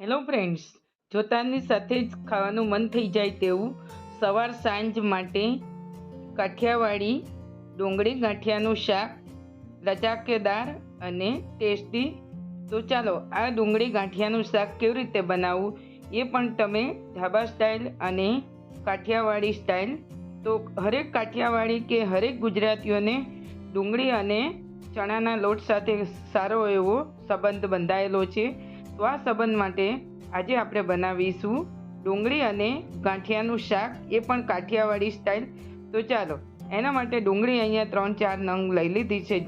Hello friends, જોતાની સાથે જ ખાવાનું મન થઈ જાય તેવું સવાર સાંજ માટે કાઠિયાવાડી ડુંગળી ગાંઠિયાનું શાક લચાકેદાર અને ટેસ્ટી. તો ચાલો આ ડુંગળી ગાંઠિયાનું શાક કેવી રીતે બનાવવું એ પણ તમે ઢાબા સ્ટાઇલ અને કાઠિયાવાડી સ્ટાઇલ. તો હરેક કાઠિયાવાડી કે હરેક ગુજરાતીઓને ડુંગળી અને ચણાના લોટ સાથે સારો એવો સંબંધ બંધાયેલો છે. તો આ સંબંધ માટે આજે આપણે બનાવીશું ડુંગળી અને ગાંઠિયાનું શાક. એ પણ કાઠિયાવાડી સ્ટાઇલ તો ચાલો, એના માટે ડુંગળી અહીંયા ત્રણ ચાર નંગ લઈ લીધી છે.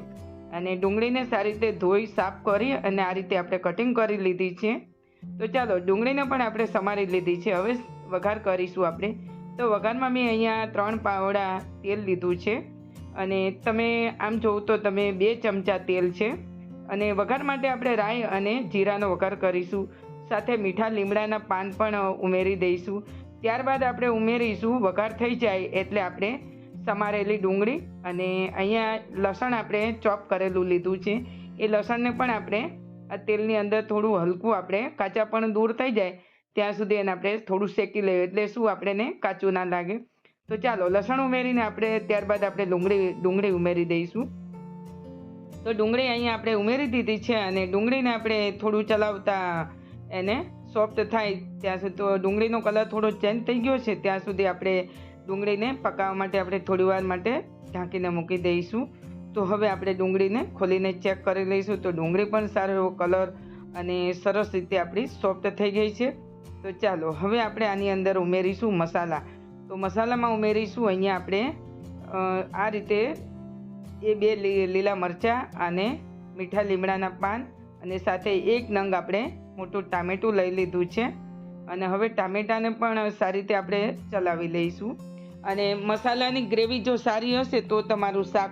અને ડુંગળીને સારી રીતે ધોઈ, સાફ કરી અને આ રીતે આપણે કટિંગ કરી લીધી છે. તો ચાલો, ડુંગળીને પણ આપણે સમારી લીધી છે. હવે વઘાર કરીશું આપણે. તો વઘારમાં મેં અહીંયા ત્રણ પાવડા તેલ લીધું છે. અને તમે આમ જોવું તો તમે બે ચમચા તેલ છે. અને વઘાર માટે આપણે રાઈ અને જીરાનો વઘાર કરીશું. સાથે મીઠા લીમડાના પાન પણ ઉમેરી દઈશું. ત્યારબાદ આપણે ઉમેરીશું, વઘાર થઈ જાય એટલે આપણે સમારેલી ડુંગળી અને અહીંયા લસણ આપણે ચોપ કરેલું લીધું છે. એ લસણને પણ આપણે આ તેલની અંદર થોડું હલકું આપણે કાચા પણ દૂર થઈ જાય. ત્યાં સુધી એને આપણે થોડું શેકી લઈએ એટલે શું આપણને કાચું ના લાગે. તો ચાલો, લસણ ઉમેરીને આપણે ત્યારબાદ આપણે ડુંગળી ડુંગળી ઉમેરી દઈશું. તો ડુંગળી અહીંયા આપણે ઉમેરી દીધી છે અને ડુંગળીને આપણે થોડું ચલાવતા એને સોફ્ટ થાય ત્યાં સુધી. તો ડુંગળીનો કલર થોડો ચેન્જ થઈ ગયો છે, ત્યાં સુધી આપણે ડુંગળીને પકાવવા માટે આપણે થોડી વાર માટે ઢાંકીને મૂકી દઈશું. તો હવે આપણે ડુંગળીને ખોલીને ચેક કરી લઈશું. તો ડુંગળી પણ સારો એવો કલર અને સરસ રીતે આપણી સોફ્ટ થઈ ગઈ છે. તો ચાલો, હવે આપણે આની અંદર ઉમેરીશું મસાલા. તો મસાલામાં ઉમેરીશું, અહીંયા આપણે આ રીતે એ બે લીલા મરચાં અને મીઠા લીમડાના પાન અને સાથે એક નંગ આપણે મોટું ટામેટું લઈ લીધું છે. અને હવે ટામેટાને પણ સારી રીતે આપણે ચલાવી લઈશું. અને મસાલાની ગ્રેવી જો સારી હશે તો તમારું શાક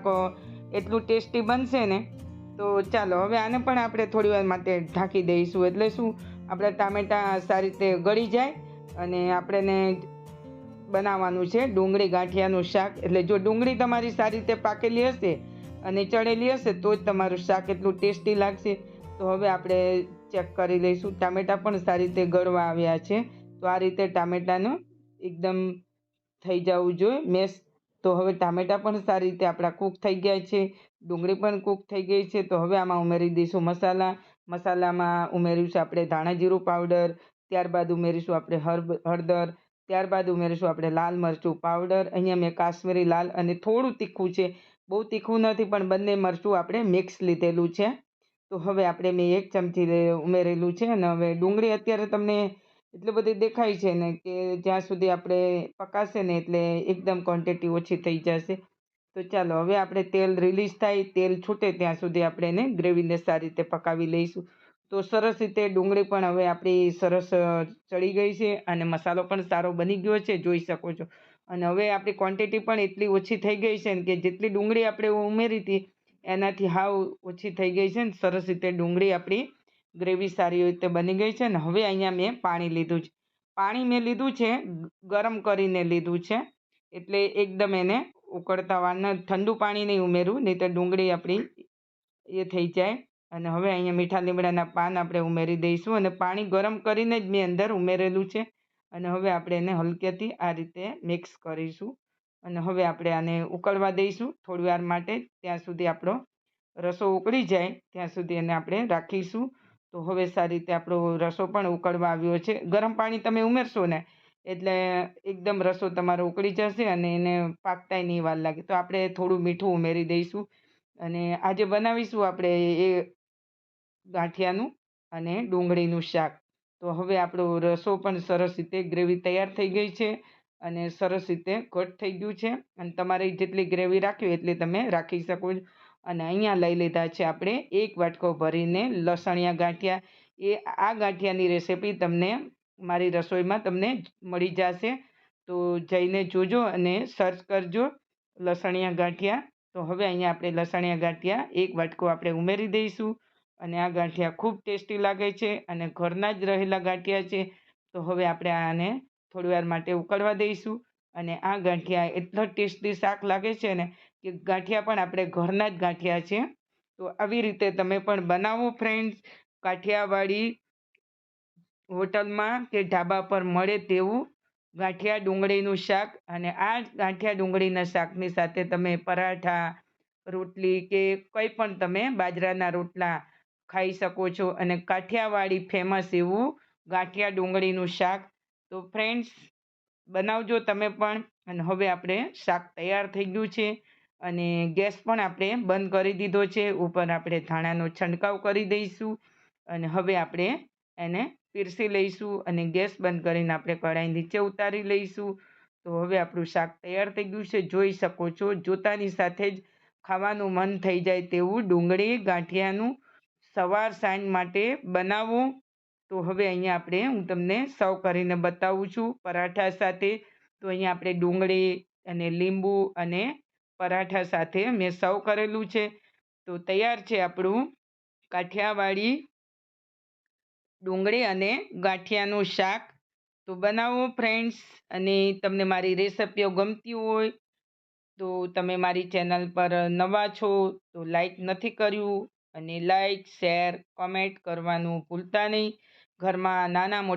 એટલું ટેસ્ટી બનશે ને? તો ચાલો, હવે આને પણ આપણે થોડી વાર માટે ઢાંકી દઈશું. એટલે શું? આપણા ટામેટાં સારી રીતે ગળી જાય અને આપણને બનાવવાનું છે, ડુંગળી ગાંઠિયાનું શાક. એટલે જો ડુંગળી તમારી સારી રીતે પાકેલી હશે અને ચડેલી હશે, તો જ તમારું શાક એટલું ટેસ્ટી લાગશે. તો હવે આપણે ચેક કરી લઈશું. ટામેટાં પણ સારી રીતે ગળવા આવ્યા છે. તો આ રીતે ટામેટાનું એકદમ થઈ જવું જોઈએ. મેસ તો હવે ટામેટાં પણ સારી રીતે આપણા કૂક થઈ ગયા છે. ડુંગળી પણ કૂક થઈ ગઈ છે. તો હવે આમાં ઉમેરી દઈશું મસાલા. મસાલામાં ઉમેરીશું આપણે ધાણા જીરું પાવડર. ત્યારબાદ ઉમેરીશું આપણે હર્બ, હળદર. ત્યારબાદ ઉમેરીશું આપણે લાલ મરચું પાવડર અહીંયા મેં કાશ્મીરી લાલ અને થોડું તીખું છે. બહુ તીખું નથી, પણ બંને મરચું આપણે મિક્સ લીધેલું છે. તો હવે આપણે મેં એક ચમચી ઉમેરેલું છે અને હવે ડુંગળી અત્યારે તમને એટલી બધી દેખાય છે ને કે જ્યાં સુધી આપણે પકાશે ને એટલે એકદમ ક્વોન્ટિટી ઓછી થઈ જશે. તો ચાલો, હવે આપણે તેલ રિલીઝ થાય, તેલ છૂટે ત્યાં સુધી આપણે એને ગ્રેવીને સારી રીતે પકાવી લઈશું. તો સરસ રીતે ડુંગળી પણ હવે આપણી સરસ ચડી ગઈ છે અને મસાલો પણ સારો બની ગયો છે, જોઈ શકો છો. અને હવે આપણી ક્વોન્ટિટી પણ એટલી ઓછી થઈ ગઈ છે કે જેટલી ડુંગળી આપણે ઉમેરી હતી, એનાથી હાવ ઓછી થઈ ગઈ છે ને, સરસ રીતે ડુંગળી આપણી ગ્રેવી સારી રીતે બની ગઈ છે ને, હવે અહીંયા મેં પાણી લીધું છે. પાણી મેં લીધું છે, ગરમ કરીને લીધું છે, એટલે એકદમ એને ઉકળતા વાળના ઠંડુ પાણી નહીં ઉમેરવું નહીં તો ડુંગળી આપણી એ થઈ જાય. અને હવે અહીંયા મીઠા લીમડાના પાન આપણે ઉમેરી દઈશું અને પાણી ગરમ કરીને જ મેં અંદર ઉમેરેલું છે. અને હવે આપણે એને હલકેથી આ રીતે મિક્સ કરીશું. અને હવે આપણે આને ઉકળવા દઈશું થોડી વાર માટે, ત્યાં સુધી આપણો રસો ઉકળી જાય, ત્યાં સુધી એને આપણે રાખીશું. તો હવે સારી રીતે આપણો રસો પણ ઉકળવા આવ્યો છે. ગરમ પાણી તમે ઉમેરશો ને, એટલે એકદમ રસો તમારો ઉકળી જશે અને એને પાકતાય નહીં વાર લાગે. તો આપણે થોડું મીઠું ઉમેરી દઈશું. અને આજે બનાવીશું આપણે એ ગાંઠિયાનું અને ડુંગળીનું શાક. તો હવે આપણો રસો પણ સરસ રીતે ગ્રેવી તૈયાર થઈ ગઈ છે અને સરસ રીતે ઘટ થઈ ગયું છે. અને તમારે જેટલી ગ્રેવી રાખવી એટલી તમે રાખી શકો અને અહીંયા લઈ લીધા છે આપણે એક વાટકો ભરીને લસણિયા ગાંઠિયા. એ આ ગાંઠિયાની રેસીપી તમને મારી રસોઈમાં તમને મળી જશે. તો જઈને જોજો અને સર્ચ કરજો લસણિયા ગાંઠિયા. તો હવે અહીંયા આપણે લસણિયા ગાંઠિયા એક વાટકો આપણે ઉમેરી દઈશું. અને આ ગાંઠિયા ખૂબ ટેસ્ટી લાગે છે અને ઘરના જ રહેલા ગાંઠિયા છે. તો હવે આપણે આને થોડી વાર માટે ઉકળવા દઈશું અને આ ગાંઠિયા એટલો ટેસ્ટી શાક લાગે છે ને કે ગાંઠિયા પણ આપણે ઘરના જ ગાંઠિયા છે. તો આવી રીતે તમે પણ બનાવો ફ્રેન્ડ્સ કાઠિયાવાડી હોટલમાં કે ઢાબા પર મળે તેવું ગાંઠિયા ડુંગળીનું શાક અને આ ગાંઠિયા ડુંગળીના શાકની સાથે તમે પરાઠા, રોટલી કે કંઈ પણ તમે બાજરાના રોટલા ખાઈ શકો છો અને કાઠિયાવાડી ફેમસ એવું ગાંઠિયા ડુંગળીનું શાક. તો ફ્રેન્ડ્સ બનાવજો તમે પણ અને હવે આપણે શાક તૈયાર થઈ ગયું છે અને ગેસ પણ આપણે બંધ કરી દીધો છે. ઉપર આપણે ધાણાનો છંટકાવ કરી દઈશું અને હવે આપણે એને પીરસી લઈશું અને ગેસ બંધ કરીને આપણે કઢાઈ નીચે ઉતારી લઈશું. તો હવે આપણું શાક તૈયાર થઈ ગયું છે. જોઈ શકો છો, જોતાની સાથે જ ખાવાનું મન થઈ જાય તેવું ડુંગળી ગાંઠિયાનું સવાર સાંજ માટે બનાવો. તો હવે અહીંયા આપણે હું તમને સર્વ કરીને બતાવું છું પરાઠા સાથે. તો અહીંયા આપણે ડુંગળી અને લીંબુ અને પરાઠા સાથે મેં સર્વ કરેલું છે. તો તૈયાર છે આપણું કાઠિયાવાડી ડુંગળી અને ગાંઠિયાનું શાક. તો બનાવો ફ્રેન્ડ્સ, અને તમને મારી રેસિપીઓ ગમતી હોય તો તમે મારી ચેનલ પર નવા છો તો લાઈક નથી કર્યું. અને લાઇક શેર કોમેન્ટ કરવાનું ભૂલતા નહીં. ઘરમાં નાના મોટા